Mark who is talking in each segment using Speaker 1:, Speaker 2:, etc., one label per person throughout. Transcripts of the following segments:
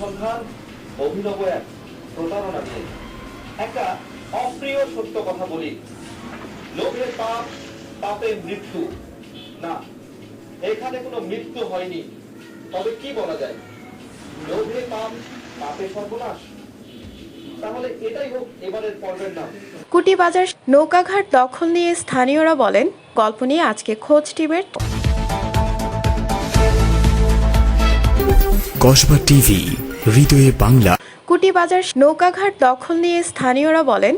Speaker 1: অনুসন্ধান অভিনব এক প্রতারণা নিয়ে। একটা অপ্রিয় সত্য কথা বলি। লোভে পাপ, পাপে মৃত্যু। না, এখানে কোনো মৃত্যু হয়নি। তবে কি বলা যায়? লোভে পাপ, পাপে সর্বনাশ। তাহলে এটাই হোক এবারের পর্বের নাম।
Speaker 2: কুটিবাজার নৌকাঘাট দখল নিয়ে স্থানীয়রা বলেন, গল্প নিয়ে আজকে খোঁজ টিমের
Speaker 3: কসবা টিভি হৃদয়ে বাংলা।
Speaker 2: কুটিবাজার নৌকাঘাট দখল নিয়ে স্থানীয়রা বলেন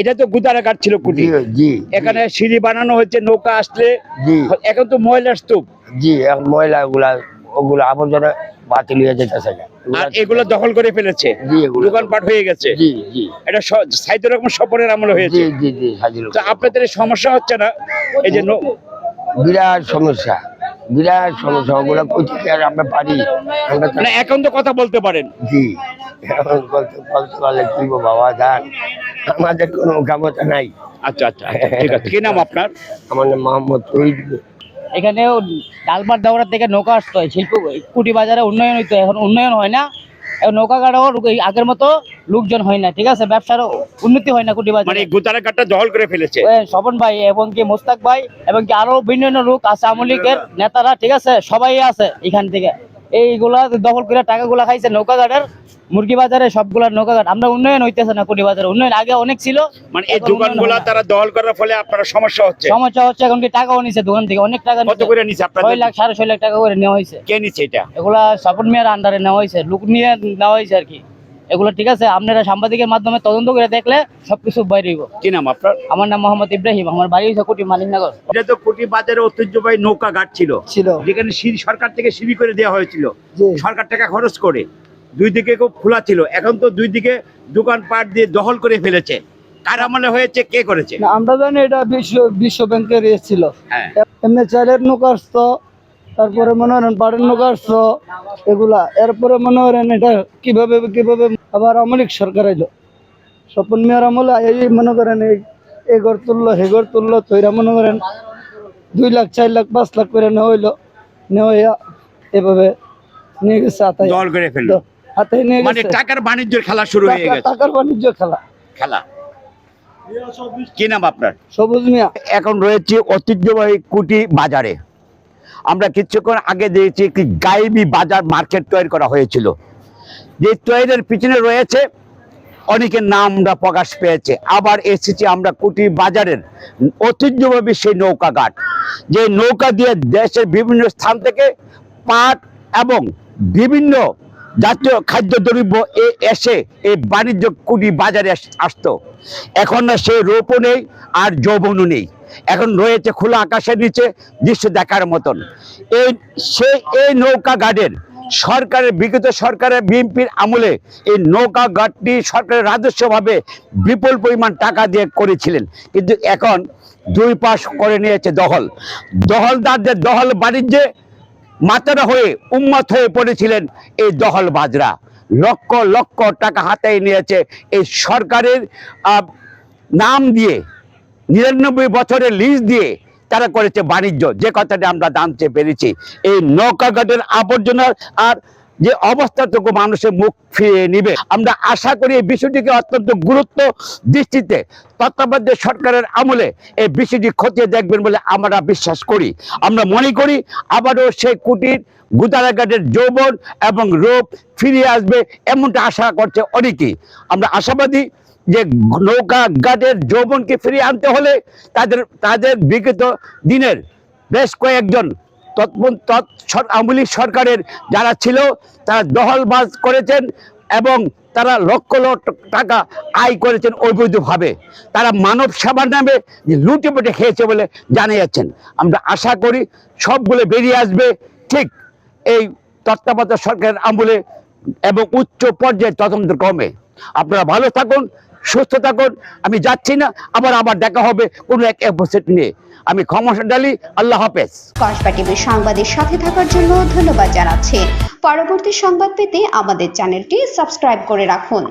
Speaker 4: এটা তো গুদারাঘাট ছিল কুটি।
Speaker 5: জি জি
Speaker 4: এখানে সিঁড়ি বানানো হয়েছে নৌকা আসলে
Speaker 5: জি।
Speaker 4: এখন তো ময়লার স্তূপ।
Speaker 5: জি এখন ময়লা গুলা ওগুলো আবর্জনা বাতিল হয়ে যেতেছে
Speaker 4: আর এগুলো দখল করে ফেলেছে।
Speaker 5: জি এগুলো
Speaker 4: দোকানপাট হয়ে গেছে।
Speaker 5: জি জি।
Speaker 4: এটা সাইদুর রকম সপনের আমলে
Speaker 5: জি
Speaker 4: হয়েছে।
Speaker 5: জি জি সাজিল
Speaker 4: তো আপনাদের এই সমস্যা হচ্ছে না? এই যে
Speaker 5: বিরাট সমস্যা। বিরাট সমস্যা ওগুলো কোথায় আর আমরা পারি। আমরা
Speaker 4: মানে এখন তো কথা বলতে পারেন।
Speaker 5: জি। এখন বলতে বলতে পারলে কি বাবা জান আমাদের কোনো ক্ষমতা নাই।
Speaker 4: আচ্ছা আচ্ছা ঠিক আছে। কি নাম আপনার?
Speaker 5: আমার নাম মোহাম্মদ শহীদ
Speaker 6: এখানেও থেকে নৌকা আসতে হয় শিল্প কুটি বাজারে উন্নয়ন হইতো এখন উন্নয়ন হয় না। নৌকা ঘাটও আগের মতো লোকজন হয় না ঠিক আছে? ব্যবসার উন্নতি হয় না কুটি
Speaker 4: মানে
Speaker 6: বাজারে
Speaker 4: দখল করে ফেলেছে।
Speaker 6: স্বপন ভাই এবং কি মোস্তাক ভাই এবং কি আরও বিভিন্ন লোক আছে আওয়ামী লীগের নেতারা ঠিক আছে? সবাই আছে এখান থেকে। এইগুলা দখল করে টাকাগুলা খাইছে নৌকাঘাটের মুরগি বাজারে সবগুলা নৌকাঘাট। আমরা উন্নয়ন হইতেছে না কুড়ি বাজারে। উন্নয়ন আগে অনেক ছিল।
Speaker 4: মানে এই
Speaker 6: দোকান
Speaker 4: দোকানগুলা। তারা দখল করার ফলে আপনার সমস্যা হচ্ছে?
Speaker 6: সমস্যা হচ্ছে এখন কি টাকাও নিছে দোকান থেকে? অনেক টাকা
Speaker 4: কত করে নিছে
Speaker 6: ছয়
Speaker 4: আপনাদের
Speaker 6: লাখ সাড়ে ছয় লাখ টাকা করে নেওয়া হয়েছে
Speaker 4: কে নিছে এটা?
Speaker 6: এগুলা সাপোর্ট মিয়ার আন্ডারে নেওয়া হয়েছে লোক নিয়ে নেওয়া হয়েছে আর কি। এগুলো ঠিক আছে আপনারা সাংবাদিকের মাধ্যমে তদন্ত করে দেখলে সবকিছু বাইরে হইব।
Speaker 4: কি নাম আপনার?
Speaker 6: আমার নাম মোহাম্মদ ইব্রাহিম আমার বাড়ি হয়েছে কুটি মালিকনগর
Speaker 4: এটা তো কুটি বাজারে ঐতিহ্যবাহী নৌকা ঘাট ছিল।
Speaker 6: ছিল।
Speaker 4: যেখানে সরকার থেকে সিঁড়ি করে দেওয়া হয়েছিল।
Speaker 6: জি।
Speaker 4: সরকার টাকা খরচ করে। দুই দিকে খুব খোলা ছিল। এখন তো দুই দিকে দোকানপাট দিয়ে দখল করে ফেলেছে। কার আমলে হয়েছে কে করেছে?
Speaker 7: না, আমরা জানি এটা বিশ্ব বিশ্ব ব্যাংকের ইয়ে ছিল।
Speaker 4: হ্যাঁ।
Speaker 7: এমনি চালের নৌকা আসতো তারপরে মনে করেন পাড়ের নৌকা এগুলা। এরপরে মনে করেন এটা কীভাবে কীভাবে আবার আমলিক সরকার এলো স্বপন মেয়ার আমলে এই মনে করেন এই এই ঘর তুললো হে ঘর তুললো তৈরা মনে করেন দুই লাখ চার লাখ পাঁচ লাখ করে নেওয়া হইল। নেওয়া এভাবে নিয়ে গেছে
Speaker 4: করে ফেলল।
Speaker 7: হাতায় নিয়ে
Speaker 4: মানে
Speaker 7: গেছে।
Speaker 4: টাকার বাণিজ্যের খেলা শুরু হয়ে গেছে।
Speaker 7: টাকার বাণিজ্য খেলা।
Speaker 4: খেলা। কি নাম আপনার?
Speaker 7: সবুজ মিয়া।
Speaker 4: এখন রয়েছে ঐতিহ্যবাহী কুটি বাজারে। আমরা কিছুক্ষণ আগে দিয়েছি একটি গাইবি বাজার মার্কেট তৈরি করা হয়েছিল। যে তৈরির পিছনে রয়েছে অনেকের নাম আমরা প্রকাশ পেয়েছে। আবার এসেছি আমরা কুটি বাজারের ঐতিহ্যবাহী সেই নৌকা ঘাট। যে নৌকা দিয়ে দেশের বিভিন্ন স্থান থেকে পাট এবং বিভিন্ন জাতীয় খাদ্যদ্রব্য এ এসে এই বাণিজ্য কুটি বাজারে আসতো। এখন না সেই রূপও নেই আর যৌবনও নেই। এখন রয়েছে খোলা আকাশের নিচে দৃশ্য দেখার মতন। এই সেই এই নৌকা ঘাটের সরকারের, বিগত সরকারের বিএনপির আমলে এই নৌকা ঘাটটি সরকারের রাজস্বভাবে বিপুল পরিমাণ টাকা দিয়ে করেছিলেন। কিন্তু এখন দুই পাশ করে নিয়েছে দহল দহলদারদের দহল বাণিজ্যে মাতারা হয়ে উম্মত হয়ে পড়েছিলেন এই দহল বাজরা লক্ষ লক্ষ টাকা হাতে নিয়েছে। এই সরকারের নাম দিয়ে, নিরানব্বই বছরের লিজ দিয়ে তারা করেছে বাণিজ্য। যে কথাটা আমরা জানতে পেরেছি। এই নৌকাঘাটের আবর্জনা আর যে অবস্থাটুকু মানুষের মুখ ফিরিয়ে নিবে। আমরা আশা করি এই বিষয়টিকে অত্যন্ত গুরুত্ব দৃষ্টিতে তত্ত্বাবধায়ক সরকারের আমলে এই বিষয়টি খতিয়ে দেখবেন বলে আমরা বিশ্বাস করি। আমরা মনে করি আবারও সেই কুটির গুদারাঘাটের যৌবন এবং রূপ ফিরিয়ে আসবে এমনটা আশা করছে অনেকেই। আমরা আশাবাদী যে নৌকা ঘাটের যৌবনকে ফিরিয়ে আনতে হলে তাদের তাদের বিগত দিনের বেশ কয়েকজন তৎ আওয়ামী লীগ সরকারের যারা ছিল, তারা দহলবাজ করেছেন এবং তারা লক্ষ লক্ষ টাকা আয় করেছেন অবৈধভাবে। তারা মানব সেবার নামে লুটে পুটে খেয়েছে বলে জানা যাচ্ছেন আমরা আশা করি সবগুলো বেরিয়ে আসবে ঠিক এই তত্ত্বাবধায়ক সরকারের আমলে এবং উচ্চ পর্যায়ে তদন্ত ক্রমে আপনারা ভালো থাকুন সুস্থ থাকুন। আমি যাচ্ছি না, আবার আবার দেখা হবে কোনো এক এপিসোড নিয়ে। আমি ক্ষমতা ডালি, আল্লাহ হাফেজ।
Speaker 8: কসবা টিভির সাংবাদিক সাথে থাকার জন্য ধন্যবাদ জানাচ্ছি। পরবর্তী সংবাদ পেতে আমাদের চ্যানেলটি সাবস্ক্রাইব করে রাখুন।